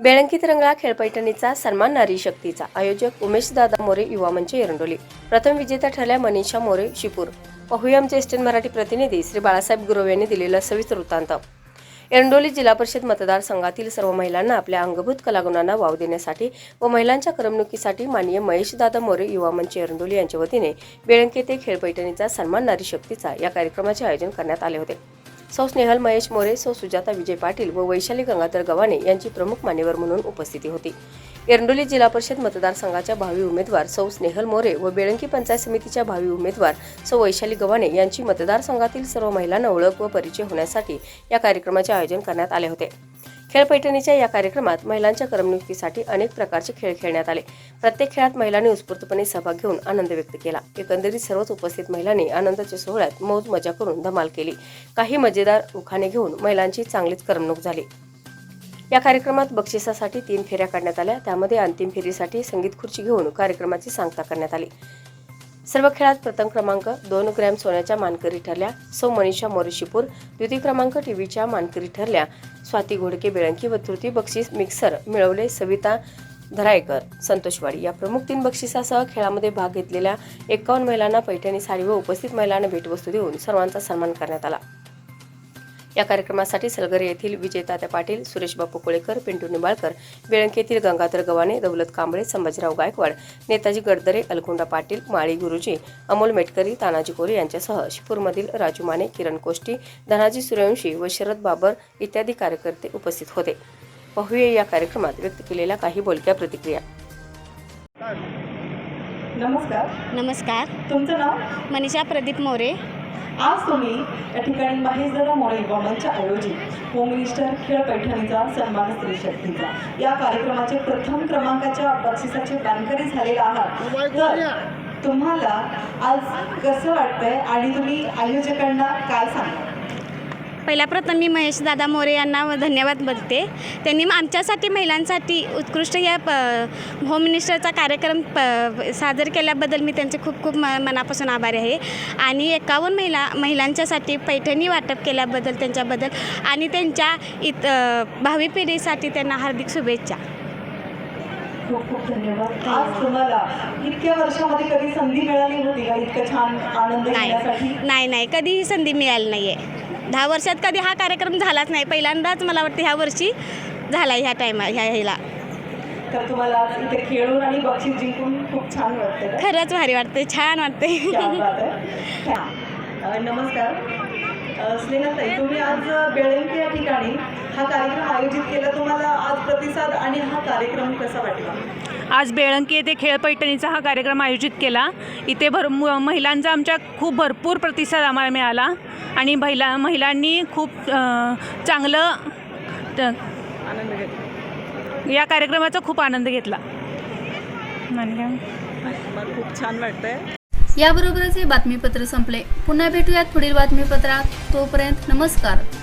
बेळंकीत खेळ खेळपैठणीचा सन्मान नारी शक्तीचा. आयोजक उमेश दादा मोरे युवा मंच एरंडोली. प्रथम विजेत्या ठरल्या मनीषा मोरे शिपूर. पाहूया आमचे एस्टेन मराठी प्रतिनिधी श्री बाळासाहेब गुरव यांनी दिलेला सविस्तर वृत्तांत. एरंडोली जिल्हा परिषद मतदारसंघातील सर्व महिलांना आपल्या अंगभूत कलागुणांना वाव देण्यासाठी व महिलांच्या करमणुकीसाठी माननीय महेशदादा मोरे युवा मंच एरंडोली यांच्या वतीने बेळंके ते खेळपैठणीचा सन्मान नारी शक्तीचा या कार्यक्रमाचे आयोजन करण्यात आले होते. सौ स्नेहल महेश मोरे सौ सुजाता विजय पाटील व वैशाली गंगाधर गव्हाणे यांची प्रमुख मान्यवर म्हणून उपस्थिती होती. एरंडोली जिल्हा परिषद मतदारसंघाच्या भावी उमेदवार सौ स्नेहल मोरे व बेळंकी पंचायत समितीच्या भावी उमेदवार सौ वैशाली गव्हाणे यांची मतदारसंघातील सर्व महिलांना ओळख व परिचय होण्यासाठी या कार्यक्रमाचे आयोजन करण्यात आले होते. खेळपैठणीच्या या कार्यक्रमात महिलांच्या करमणुकीसाठी अनेक प्रकारचे खेळ खेळण्यात आले. प्रत्येक खेळात महिलांनी उत्स्फूर्तपणे सहभाग घेऊन आनंद व्यक्त केला. एकंदरीत सर्वच उपस्थित महिलांनी आनंदाच्या सोहळ्यात मौज मजा करून धमाल केली. काही मजेदार उखाणे घेऊन महिलांची चांगलीच करमणूक झाली. या कार्यक्रमात बक्षिसासाठी तीन फेऱ्या काढण्यात आल्या. त्यामध्ये अंतिम फेरीसाठी संगीत खुर्ची घेऊन कार्यक्रमाची सांगता करण्यात आली. सर्व खेळात प्रथम क्रमांक दोन ग्रॅम सोन्याच्या मानकरी ठरल्या. सौ मनीषा मोरेशिपूर द्वितीय क्रमांक टीव्हीच्या मानकरी ठरल्या. स्वाती घोडके बेळंकी व तृतीय बक्षीस मिक्सर मिळवले सविता धरायकर संतोषवाडी या प्रमुख तीन बक्षिसासह खेळामध्ये भाग घेतलेल्या एकावन्न महिलांना पैठणी साडी व उपस्थित महिलांना भेटवस्तू देऊन सर्वांचा सन्मान करण्यात आला. या कार्यक्रमासाठी सलगरे येथील विजय तात्या पाटील सुरेश बापू कोळेकर पिंटू निंबाळकर बेळंकी येथील गंगाधर गव्हाणे दौलत कांबळे संभाजीराव गायकवाड नेताजी गडदरे अलकुंडा पाटील माळी गुरुजी अमोल मेटकरी तानाजी कोरे यांच्यासह शिपूरमधील राजू माने किरण कोष्टी धनाजी सूर्यवंशी व शरद बाबर इत्यादी कार्यकर्ते उपस्थित होते. पाहूया या कार्यक्रमात व्यक्त केलेल्या काही बोलक्या प्रतिक्रिया. नमस्कार. नमस्कार. तुमचं नाव? मनीषा प्रदीप मोरे. आज तुम्ही या ठिकाणी महेशदादा मोरे युवा आयोजित होम मिनिस्टर खेळ पैठणीचा सन्मान स्त्री शक्तीचा या कार्यक्रमाचे प्रथम क्रमांकाच्या बक्षिसाचे बँकरी झालेला आहात. तर तुम्हाला आज कसं वाटतंय आणि तुम्ही आयोजकांना काय सांगा पहिल्या प्रथम मी महेश दादा मोरे यांना धन्यवाद बोलते त्यांनी आमच्यासाठी महिलांसाठी उत्कृष्ट या प होम मिनिस्टरचा कार्यक्रम प सादर केल्याबद्दल मी त्यांचे खूप खूप म मनापासून आभारी आहे. आणि एकावन्न महिला महिलांच्यासाठी पैठणी वाटप केल्याबद्दल त्यांच्याबद्दल आणि त्यांच्या इत भावी पिढीसाठी त्यांना हार्दिक शुभेच्छा. खूप खूप धन्यवाद. आज तुम्हाला इतक्या वर्षामध्ये कधी संधी मिळाली होती का? इतकं छान आनंद नाही. नाही कधीही संधी मिळाली नाही आहे दहा वर्षात कधी हा कार्यक्रम झालाच नाही. पहिल्यांदाच मला वाटतं ह्या वर्षी झाला ह्या टायमा ह्या ह्याला. तर तुम्हाला आज इथे खेळून आणि बक्षीस जिंकून खूप छान वाटतं का? खरंच भारी वाटते छान वाटते बात हा. अ, नमस्कार. अ, स्नेहलताई तुम्ही आज बेळंकी या ठिकाणी हा कार्यक्रम आयोजित केला. तुम्हाला प्रतिसाद आणि हा कार्यक्रम कसा वाटला? आज बेळंकी येथे खेळपैठणीचा हा कार्यक्रम आयोजित केला. इथे भर मु- महिलांचा आमच्या खूप भरपूर प्रतिसाद आम्हाला मिळाला. आणि महिला महिलांनी खूप अ, चांगलं त- आनंद घेतला या कार्यक्रमाचा खूप आनंद घेतला. आणि काय? मला खूप छान वाटतंय. याबरोबरच हे बातमीपत्र संपले. पुन्हा भेटूयात पुढील बातमीपत्रात. तोपर्यंत नमस्कार.